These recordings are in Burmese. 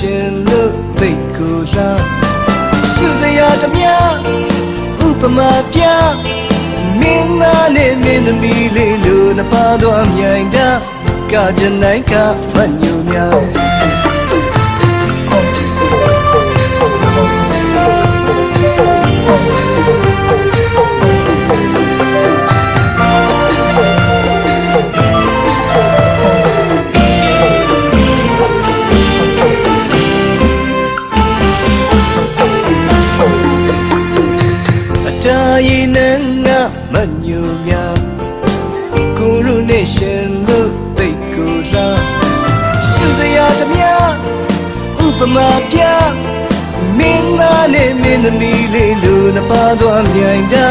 ရှင်လို့သိကူလာရှုစရာတမျှဥပမာပြမင်းမနဲ့မင်းသမီးလေးလိုနှစ်ပါးသောအမြိုင်တာကကြနိုင်ကမညူများ င်းသမီးလေးလိုနှစ်ပါးသောမြိုင်တာ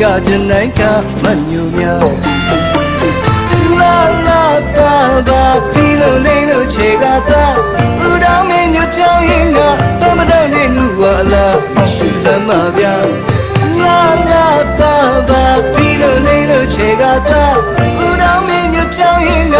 ကကြနိုင်ကမညူများလာလာပါပါပြီးလို့လေးလို့ခြေကတာဥတော်မင်းညချောင်းရင်ကတမတော်နဲ့ငူဝါလာရှူစမ်းပါဗျာလာလာပါပါပြီးလို့လေးလို့ခြေကတာဦးတော်မင်းညချောင်းရင်က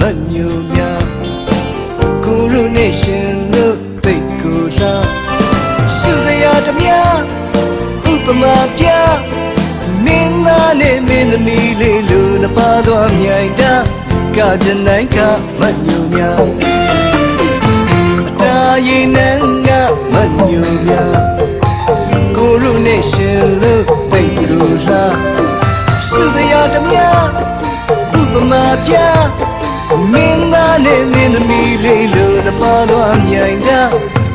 မညူများကိုရုနဲ့ရှင်လို့တိတ်ကိုလာရှုစရာတမျှဥပမာပြမင်းသားနဲ့မင်းသမီးလေးလိုနှစ်ပါးသောမြိုင်တာကကြနိုင်ကမညူများအတားရင်နဲ့ငါမညူများကိုရုနဲ့ရှင်လို့တိတ်ကိုလာရှုစရာတမျှဥပ မာပြမင်းသားနဲ့မင်းသမီးလေးလိုနှစ်ပါးသောမြိုင်တာ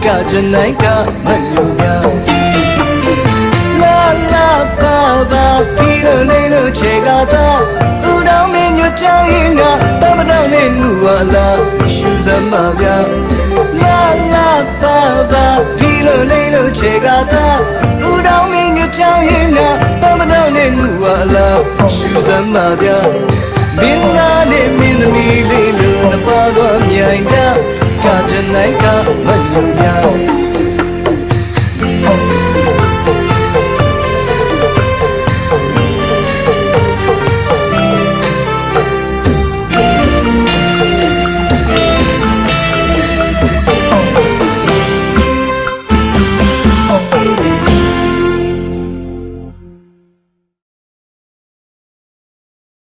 ကကြနိုင်ကမညူများလာလာပါပါပြီးလို့လေးလို့ခြေကတာဥတော်မင်းညချောင်းရင်ကတမတော်နဲ့ငူဝလာရှူစမ်းပါဗျာလာလာပါပါပြီးလို့လေးလို့ခြေကတာဥတော်မင်းညချောင်းရင်ကတမတော်နဲ့ငူဝလာရှူစမ်းပါဗျာ မင်းသားနဲ့မင်းသမီးလေးလိုနှစ်ပါးသောမြိုင်တာကကြနိုင်ကမညူများ